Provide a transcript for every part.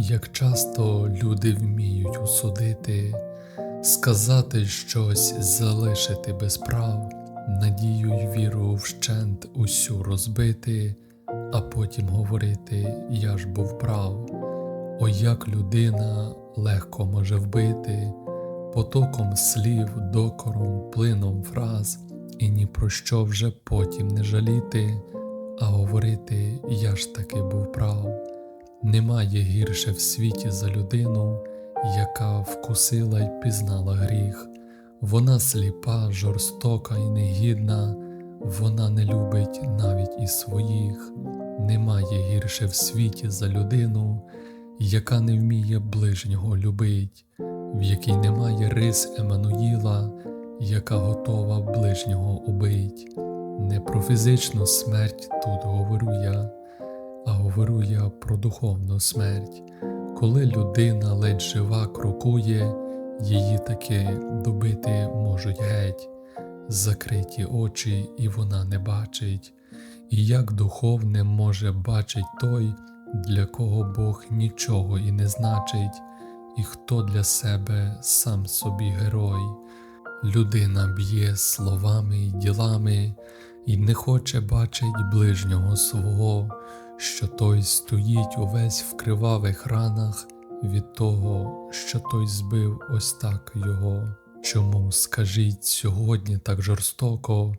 Як часто люди вміють усудити, сказати щось, залишити без прав, надію й віру вщент усю розбити, а потім говорити я ж був прав. О, як людина легко може вбити, потоком слів, докором, плином фраз, і ні про що вже потім не жаліти, а говорити я ж таки був прав. Немає гірше в світі за людину, яка вкусила й пізнала гріх. Вона сліпа, жорстока і негідна, вона не любить навіть і своїх. Немає гірше в світі за людину, яка не вміє ближнього любить, в якій немає рис Еммануїла, яка готова ближнього убить. Не про фізичну смерть тут говорю я а говорю я про духовну смерть. Коли людина ледь жива крокує, її таки добити можуть геть, закриті очі, і вона не бачить. І як духовне може бачить той, для кого Бог нічого і не значить, і хто для себе сам собі герой. Людина б'є словами й ділами, і не хоче бачить ближнього свого, що той стоїть увесь в кривавих ранах від того, що той збив ось так його. Чому, скажіть, сьогодні так жорстоко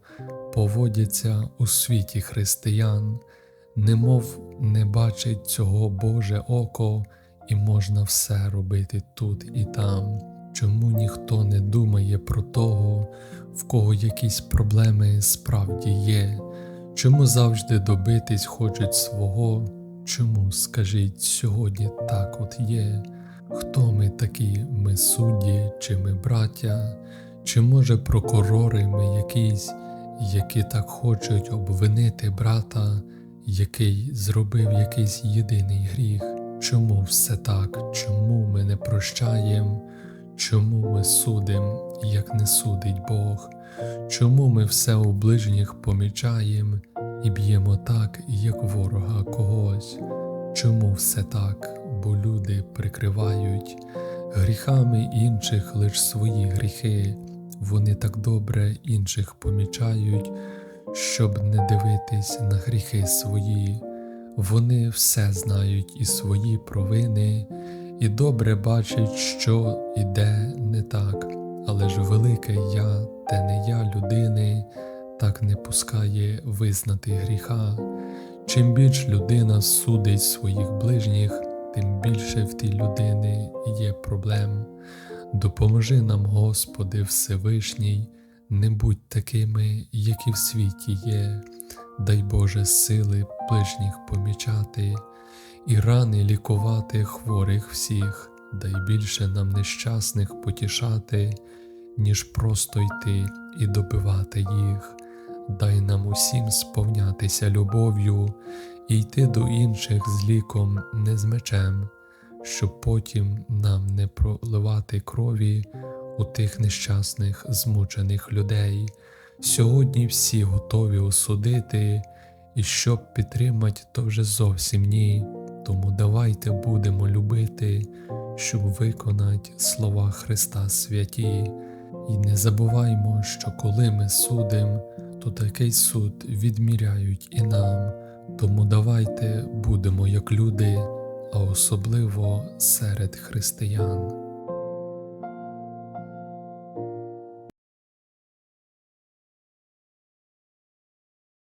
поводяться у світі християн, немов не бачить цього Боже око, і можна все робити тут і там. Чому ніхто не думає про того, в кого якісь проблеми справді є? Чому завжди добитись хочуть свого? Чому, скажіть, сьогодні так от є? Хто ми такі, ми судді, чи ми браття, чи може прокурори ми якісь, які так хочуть обвинити брата, який зробив якийсь єдиний гріх? Чому все так? Чому ми не прощаємо? Чому ми судим, як не судить Бог? Чому ми все у ближніх помічаємо і б'ємо так, як ворога когось? Чому все так? Бо люди прикривають гріхами інших лиш свої гріхи, вони так добре інших помічають, щоб не дивитись на гріхи свої, вони все знають і свої провини і добре бачить, що іде не так, але ж велике я, те не я людини, так не пускає визнати гріха. Чим більш людина судить своїх ближніх, тим більше в тій людини є проблем. Допоможи нам, Господи, Всевишній, не будь такими, які в світі є, дай Боже сили ближніх помічати і рани лікувати хворих всіх, дай більше нам нещасних потішати, ніж просто йти і добивати їх, дай нам усім сповнятися любов'ю і йти до інших з ліком, не з мечем, щоб потім нам не проливати крові у тих нещасних, змучених людей. Сьогодні всі готові осудити, і щоб підтримати, то вже зовсім ні. Тому давайте будемо любити, щоб виконати слова Христа святі, і не забуваймо, що коли ми судимо, то такий суд відміряють і нам. Тому давайте будемо як люди, а особливо серед християн.